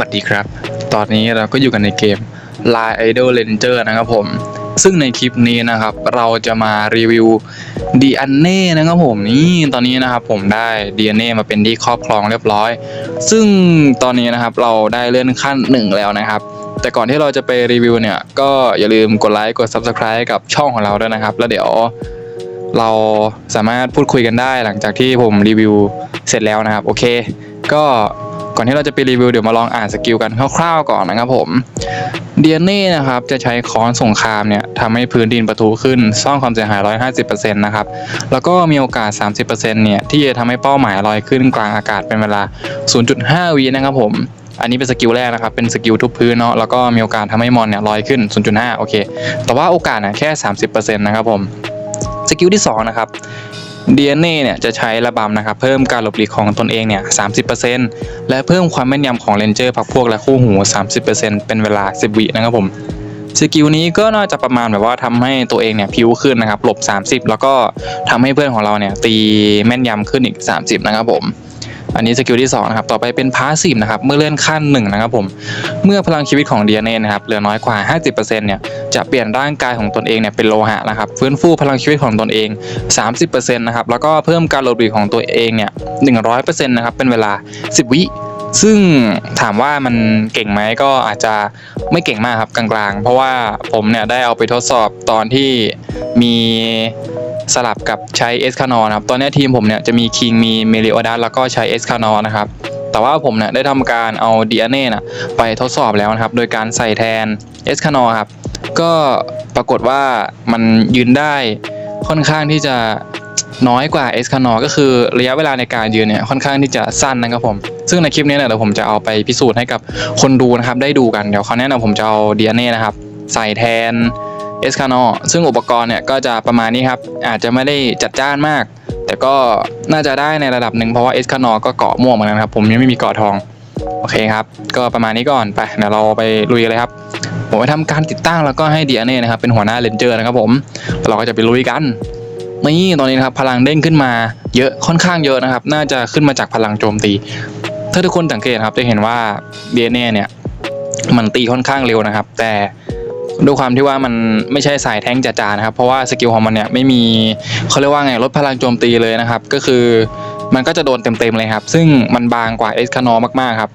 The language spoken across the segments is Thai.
วัสดีครับ ตอนนี้เราก็อยู่กันในเกม Line Idol Ranger นะครับผม ซึ่งในคลิปนี้นะครับ เราจะมารีวิว DNA นะครับผมนี่ตอนนี้นะครับผมได้ DNA มาเป็นที่ครอบครองเรียบร้อย ซึ่งตอนนี้นะครับเราได้เลื่อนขั้นหนึ่งแล้วนะครับ แต่ก่อนที่เราจะไปรีวิวเนี่ย ก็อย่าลืมกดไลค์กด Subscribe กับช่องของเราด้วยนะครับ แล้วเดี๋ยวเราสามารถพูดคุยกันได้หลังจากที่ผมรีวิวเสร็จแล้วนะครับ โอเค ก็ ก่อนที่เราจะไปรีวิวเดี๋ยวมาลองอ่านสกิลกันคร่าวๆก่อนนะครับผม DNA นะครับจะใช้ค้อนสงครามเนี่ยทำให้พื้นดินประทุขึ้นสร้างความเสียหาย 150%นะครับแล้วก็มีโอกาส 30%เนี่ยที่จะทำให้เป้าหมายลอยขึ้นกลางอากาศเป็นเวลา 0.5 วินะครับผมอันนี้เป็นสกิลแรกนะครับ เป็นสกิลทุบพื้นเนาะ แล้วก็มีโอกาสทำให้มอนเนี่ยลอยขึ้น 0.5 โอเค แต่ว่าโอกาสนะแค่ 30%นะครับผม สกิลที่2นะครับ DNA เนี่ยจะใช้ระบำนะครับเพิ่มการหลบหลีกของตนเองเนี่ย30%และเพิ่มความแม่นยำของเลนเจอร์พักพวกและคู่หู 30%เป็นเวลา 10 วินะครับผมสกิลนี้ก็น่าจะประมาณแบบว่าทำให้ตัวเองเนี่ยพิ้วขึ้นนะครับหลบ 30 แล้วก็ทำให้เพื่อนของเราเนี่ยตีแม่นยำขึ้นอีก 30 นะครับผม อันนี้สกิลที่2นะครับต่อไปเป็นพาสซีฟนะครับเมื่อเลื่อนขั้น1นะครับผมเมื่อพลังชีวิตของ DNA นะครับเหลือน้อยกว่า 50%เนี่ยจะเปลี่ยนร่างกายของตนเองเนี่ยเป็นโลหะนะครับฟื้นฟูพลังชีวิตของตนเอง 30%นะครับแล้วก็เพิ่มการหลบหลีกของตัวเองเนี่ย100%นะครับเป็นเวลา 10 วิซึ่งถามว่ามันเก่งไหมก็อาจจะไม่เก่งมากครับกลางๆ เพราะว่าผมเนี่ยได้เอาไปทดสอบตอนที่มี สลับกับใช้เอสคานอนะครับตอนนี้ทีมผมเนี่ยจะมีคิงมีเมลิโอดัสแล้วก็ใช้เอสคานอนะครับแต่ว่าผมเนี่ยได้ทำการเอา DNA นะไปทดสอบแล้วนะครับ โดยการใส่แทนเอสคานอครับก็ปรากฏว่ามันยืนได้ค่อนข้างที่จะน้อยกว่าเอสคานอก็คือระยะเวลาในการยืนเนี่ยค่อนข้างที่จะสั้นนะครับผม ซึ่งในคลิปนี้เนี่ยเดี๋ยวผมจะเอาไปพิสูจน์ให้กับคนดูนะครับ ได้ดูกันเดี๋ยวเขาวนี้นะผมจะเอา DNA นะครับ ใส่แทน เอสคานอซึ่งอุปกรณ์เนี่ยก็จะประมาณนี้ครับ อาจจะไม่ได้จัดจ้านมาก แต่ก็น่าจะได้ในระดับหนึ่งเพราะว่าเอสคานอก็เกาะม่วงเหมือนกันครับ ผมยังไม่มีเกาะทอง โอเคครับ ก็ประมาณนี้ก่อนไปเดี๋ยวเราไปลุยกันเลยครับ ผมไปทำการติดตั้งแล้วก็ให้ DNA นะครับ เป็นหัวหน้าเลนเจอร์นะครับผมเราก็จะไปลุยกันนี่ตอนนี้นะครับพลังเด้งขึ้นมาเยอะค่อนข้างเยอะนะครับ น่าจะขึ้นมาจากพลังโจมตี ถ้าทุกคนสังเกตครับจะเห็นว่า DNA เนี่ยมันตีค่อนข้างเร็วนะครับ แต่ ด้วยความที่ว่ามันไม่ใช่สายแท้งจ๋าๆนะครับ เพราะว่าสกิลของมันเนี่ยไม่มีเขาเรียกว่าไงลดพลังโจมตีเลยนะครับ ก็คือมันก็จะโดนเต็มๆเลยครับ ซึ่งมันบางกว่าเอสคานอมากๆครับ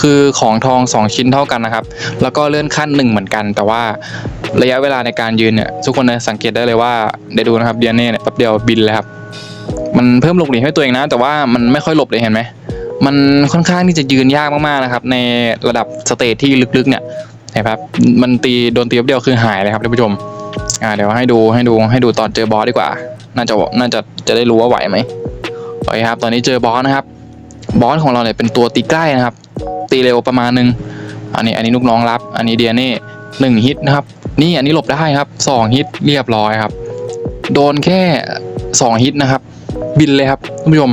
คือของทอง 2 ชิ้นเท่ากันนะครับ แล้วก็เลื่อนขั้นหนึ่งเหมือนกัน แต่ว่าระยะเวลาในการยืนเนี่ยทุกคนจะสังเกตได้เลยว่าเดี๋ยวดูนะครับเดียเน่เนี่ยแป๊บเดียวบินเลยครับ มันเพิ่มหลบหลีกให้ตัวเองนะ แต่ว่ามันไม่ค่อยหลบเลยเห็นไหมมันค่อนข้างที่จะยืนยากมากๆนะครับ ในระดับสเตจที่ลึกๆเนี่ย นไหมครับ มันตีโดนตีแป๊บเดียวคือหายเลยครับท่านผู้ชม อ่าเดี๋ยวให้ดูให้ดูให้ดูตอนเจอบอสดีกว่า น่าจะน่าจะจะได้รู้ว่าไหวไหมโอเคครับ ตอนนี้เจอบอสนะครับ บอสของเราเนี่ยเป็นตัวตีใกล้นะครับ ตีเร็วประมาณหนึง อันนี้อันนี้ลูกน้องรับ อันนี้เดียนี่หนึ่งฮิตนะครับ นี่อันนี้หลบได้ครับสองฮิตเรียบร้อยครับ โดนแค่สองฮิตนะครับ บินเลยครับท่านผู้ชม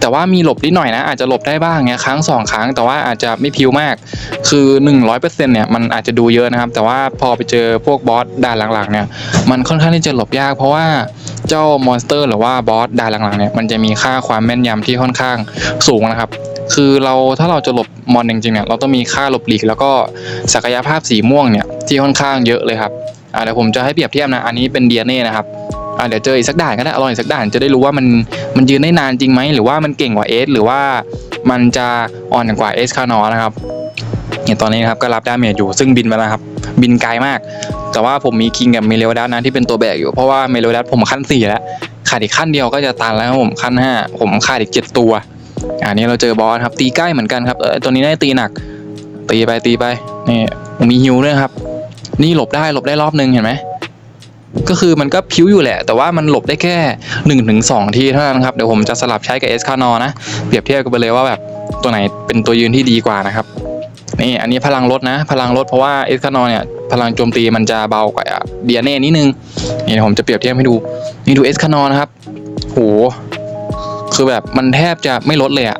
แต่ว่ามีหลบนิดหน่อยนะอาจจะหลบได้บ้างเงี้ยครั้งสองครั้ง แต่ว่าอาจจะไม่พิวมาก คือ 100%เนี่ยมันอาจจะดูเยอะนะครับ แต่ว่าพอไปเจอพวกบอสด่านหลังๆเนี่ยมันค่อนข้างที่จะหลบยาก เพราะว่าเจ้ามอนสเตอร์ หรือว่าบอสด่านหลังๆเนี่ยมันจะมีค่าความแม่นยำที่ค่อนข้างสูงนะครับ คือเราถ้าเราจะหลบมอนจริงๆเนี่ยเราต้องมีค่าหลบหลีก แล้วก็ศักยภาพสีม่วงเนี่ยที่ค่อนข้างเยอะเลยครับอ่าเดี๋ยวผมจะให้เปรียบเทียบนะอันนี้เป็นเดียเน่นะครับ อ่าเดี๋ยวเจออีกสักด่านก็ได้อร่อยสักด่านจะได้รู้ว่ามันมันยืนได้นานจริงไหมหรือว่ามันเก่งกว่าเอสหรือว่ามันจะอ่อนกว่าเอสคานอนะครับเนี่ยตอนนี้นะครับก็รับดาเมจอยู่ซึ่งบินไปแล้วครับ บินไกลมาก แต่ว่าผมมีคิงกับเมเลวดัสนะที่เป็นตัวแบกอยู่เพราะว่าเมเลวดัสผมขั้นสี่แล้วขาดอีกขั้นเดียวก็จะตันแล้วครับผมขั้นห้าผมขาดอีกเจ็ดตัวอันนี้เราเจอบอสครับตีใกล้เหมือนกันครับเออตัวนี้ได้ตีหนัก ตีไปตีไปนี่มีฮิวด้วยครับ นี่หลบได้หลบได้รอบนึงเห็นไหม ก็คือมันก็พิ้วอยู่แหละ แต่ว่ามันหลบได้แค่1นถึงสทีเท่านั้นครับ เดี๋ยวผมจะสลับใช้กับเอสคานอนะ เปรียบเทียบกันไปเลยว่าแบบตัวไหนเป็นตัวยืนที่ดีกว่านะครับนี่อันนี้พลังลดนะ พลังลดเพราะว่าเอสคานอเนี่ยพลังโจมตีมันจะเบากว่าเดียเน่นิดนึงนี่ผมจะเปรียบเทียบให้ดูนี่ดูเอสคานอนะครับโหคือแบบมันแทบจะไม่ลดเลยอะ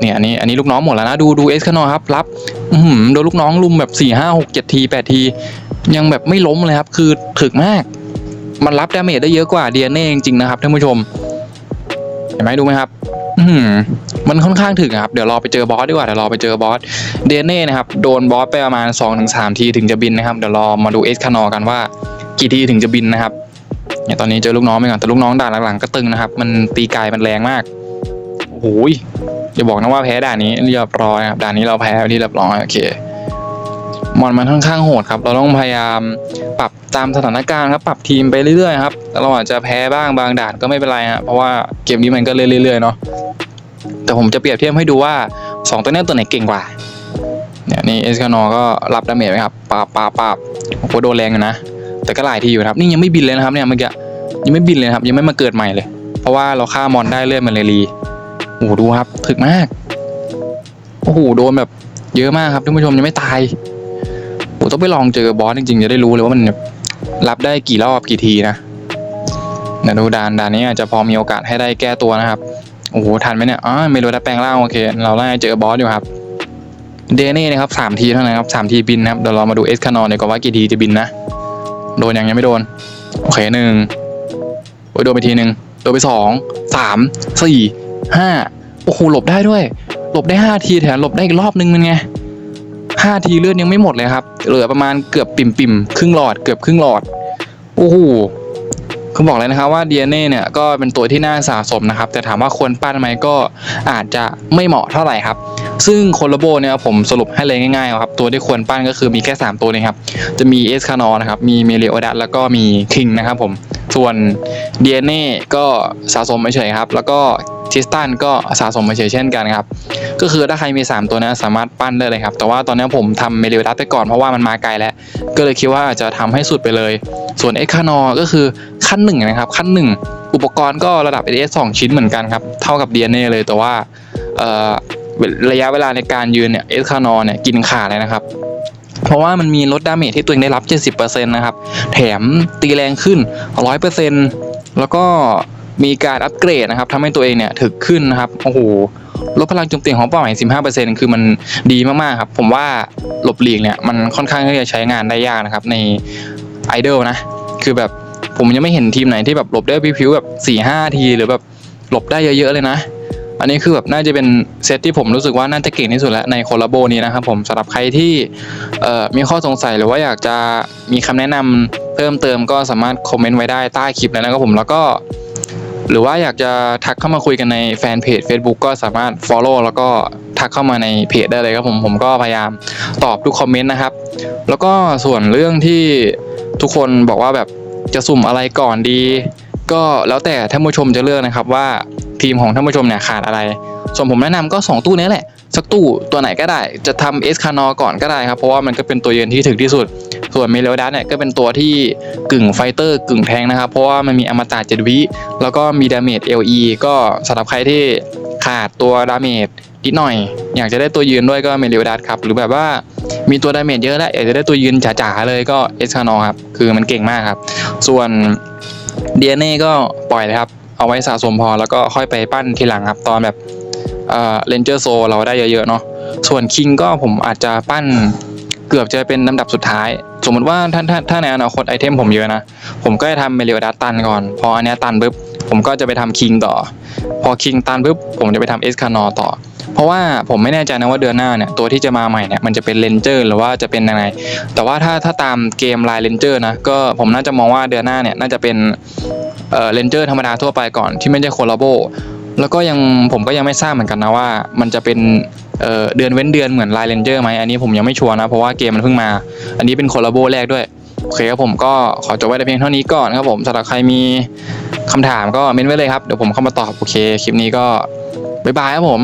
เนี่ยอันนี้อันนี้ลูกน้องหมดแล้วนะดูดูเอสคานอครับรับอือหือโดนลูกน้องลุมแบบสี่ห้าหกเจ็ดทีแปดที ยังแบบไม่ล้มเลยครับ คือถึกมาก มันรับดาเมจได้เยอะกว่าเดียเน่จริงๆนะครับท่านผู้ชม เห็นไหมดูไหมครับ อืมันค่อนข้างถึงอะครับ เดี๋ยวรอไปเจอบอสดีกว่าเดี๋ยวรอไปเจอบอสเดเน่นะครับโดนบอสไปประมาณ2-3ทีถึงจะบินนะครับเดี๋ยวรอมาดูเอสคานอกันว่ากี่ทีถึงจะบินนะครับเนี่ยตอนนี้เจอลูกน้องไปก่อนแต่ลูกน้องด่านหลังๆก็ตึงนะครับ มันตีไกลมันแรงมากโอ้ยอย่าบอกนะว่าแพ้ด่านนี้เรียบร้อยครับด่านนี้เราแพ้ที่เรียบร้อยโอเค มอนมันค่อนข้างโหดครับ เราต้องพยายามปรับตามสถานการณ์ครับ ปรับทีมไปเรื่อยๆครับ เราอาจจะแพ้บ้างบางด่านก็ไม่เป็นไรฮะ เพราะว่าเกมนี้มันก็เรื่อยๆเนาะ แต่ผมจะเปรียบเทียบให้ดูว่าสองตัวนี้ตัวไหนเก่งกว่า เนี่ยนี่เอสคานอก็รับดาเมจไหมครับปาบปาบปาบโอ้โหโดนแรงอยู่นะ แต่ก็หลายทีอยู่ครับ นี่ยังไม่บินเลยนะครับเนี่ยเมื่อกี้ ยังไม่บินเลยครับ ยังไม่มาเกิดใหม่เลย เพราะว่าเราฆ่ามอนได้เลื่อนมันเลยรีโอ้โหดูครับถึกมาก โอ้โหโดนแบบเยอะมากครับท่านผู้ชมยังไม่ตาย โอ้ต้องไปลองเจอบอสจริงๆ จะได้รู้เลยว่ามันรับได้กี่รอบกี่ทีนะเดี๋ยวดูด่านด่านนี้อาจจะพอมีโอกาสให้ได้แก้ตัวนะครับ โอ้โห ทันไหมเนี่ยอ๋อไม่รู้ถ้าแปลงร่างโอเค เราไล่เจอบอสอยู่ครับ เดนี่นะครับสามทีเท่านั้นครับสามทีบินนะครับ เดี๋ยวเรามาดูเอสคานอนดีกว่าว่ากี่ทีจะบินนะ โดนยังยังไม่โดน โอเคหนึ่งโอ้ยโดนไปทีหนึ่งโดนไปสองสามสี่ห้าโอ้โหหลบได้ด้วย หลบได้ห้าทีแถมหลบได้อีกรอบนึงมันไง ห้าทีเลือดยังไม่หมดเลยครับ เหลือประมาณเกือบปิ่มปิ่มๆครึ่งหลอดเกือบครึ่งหลอด โอ้โหคือบอกเลยนะครับว่า DNA เนเนี่ยก็เป็นตัวที่น่าสะสมนะครับ แต่ถามว่าควรปั้นไหมก็อาจจะไม่เหมาะเท่าไหร่ครับ ซึ่งโคลโบเนี่ยผมสรุปให้เลยง่ายๆครับ ตัวที่ควรปั้นก็คือมีแค่ 3 ตัวนี้ครับ จะมีเอสคานอนะครับ มีเมเลโอดัสแล้วก็มีคิงนะครับผม ส่วน DNA ก็สะสมเฉยครับ แล้วก็ ทิสตันก็สะสมมาเฉยเช่นกันครับก็คือถ้าใครมี 3 ตัวนี้สามารถปั้นได้เลยครับ แต่ว่าตอนนี้ผมทำเมลโอดัสไปก่อนเพราะว่ามันมาไกลแล้ว ก็เลยคิดว่าจะทำให้สุดไปเลย ส่วนเอ็กคานอก็คือขั้นหนึ่งนะครับขั้นหนึ่งอุปกรณ์ก็ระดับ AS 2 ชิ้นเหมือนกันครับ เท่ากับ DNA เลยแต่ว่าระยะเวลาในการยืนเนี่ยเอ็กคานอเนี่ยกินขาดเลยนะครับเพราะว่ามันมีลดดาเมจที่ตัวเองได้รับ 70%นะครับ แถมตีแรงขึ้น 100%แล้วก็ มีการอัปเกรดนะครับทำให้ตัวเองเนี่ยถึกขึ้นนะครับโอ้โหลดพลังโจมตีของเป้าหมาย 15%คือมันดีมากๆครับ ผมว่าหลบหลีกเนี่ยมันค่อนข้างที่จะใช้งานได้ยากนะครับในไอดอลนะ คือแบบผมยังไม่เห็นทีมไหนที่แบบหลบได้พิวแบบ4ี่ห้าที หรือแบบหลบได้เยอะๆเลยนะ อันนี้คือแบบน่าจะเป็นเซตที่ผมรู้สึกว่าน่าจะเก่งที่สุดแล้วในโคลาโบนี้นะครับผมสำหรับใครที่มีข้อสงสัยหรือว่าอยากจะมีคำแนะนำเพิ่มเติมก็สามารถคอมเมนต์ไว้ได้ใต้คลิปเลยนะครับผมแล้วก็ หรือว่าอยากจะทักเข้ามาคุยกันในแฟนเพจ Facebook ก็สามารถ Follow แล้วก็ทักเข้ามาในเพจได้เลยครับผมผมก็พยายามตอบทุกคอมเมนต์นะครับ แล้วก็ส่วนเรื่องที่ทุกคนบอกว่าแบบจะสุ่มอะไรก่อนดี ก็แล้วแต่ท่านผู้ชมจะเลือกนะครับว่าทีมของท่านผู้ชมเนี่ยขาดอะไร ส่วนผมแนะนำก็ 2 ตู้นี้แหละ สักตู้ตัวไหนก็ได้ จะทำเอสคานอก่อนก็ได้ครับ เพราะว่ามันก็เป็นตัวยืนที่ถึกที่สุด ส่วนเมเลดัสเนี่ยก็เป็นตัวที่กึ่งไฟเตอร์กึ่งแทงนะครับ เพราะว่ามันมีอมตะ7วิแล้วก็มีดาเมจ LE ก็สำหรับใครที่ขาดตัวดาเมจนิดหน่อย อยากจะได้ตัวยืนด้วยก็เมเลดัสครับ หรือแบบว่ามีตัวดาเมจเยอะแล้วอยากจะได้ตัวยืนจ๋าๆเลยก็เอสคานอครับคือมันเก่งมากครับ ส่วน DNA ก็ปล่อยเลยครับเอาไว้สะสมพอแล้วก็ค่อยไปปั้นทีหลังครับ ตอนแบบ เลนเจอร์โซเราได้เยอะๆเนาะส่วนคิงก็ผมอาจจะปั้นเกือบจะเป็นลำดับสุดท้าย สมมติว่าถ้าถ้าถ้าในอนาคตไอเทมผมเยอะนะ ผมก็จะทำเมลิโอดัสตันก่อน พออันนี้ตันปุ๊บผมก็จะไปทำคิงต่อ พอคิงตันปุ๊บผมจะไปทำเอสคานอต่อ เพราะว่าผมไม่แน่ใจนะว่าเดือนหน้าเนี่ยตัวที่จะมาใหม่เนี่ยมันจะเป็นเลนเจอร์หรือว่าจะเป็นยังไง แต่ว่าถ้าถ้าตามเกมไลน์เลนเจอร์นะก็ผมน่าจะมองว่าเดือนหน้าเนี่ยน่าจะเป็นเอ่อเลนเจอร์ธรรมดาทั่วไปก่อนที่ไม่ใช่โคลาโบ แล้วก็ยังผมก็ยังไม่ทราบเหมือนกันนะว่า มันจะเป็นเเดือนเว้นเดือนเหมือนไลน์เลนเจอร์ไหมอันนี้ผมยังไม่ชัวร์นะเพราะว่าเกมมันเพิ่งมา อันนี้เป็นโคลาโบแรกด้วยโอเคครับผมก็ขอจบไว้แต่เพียงเท่านี้ก่อนครับผมสำหรับใครมีคำถามก็เม้นไว้เลยครับเดี๋ยวผมเข้ามาตอบโอเคคลิปนี้ก็บ๊ายบายครับผม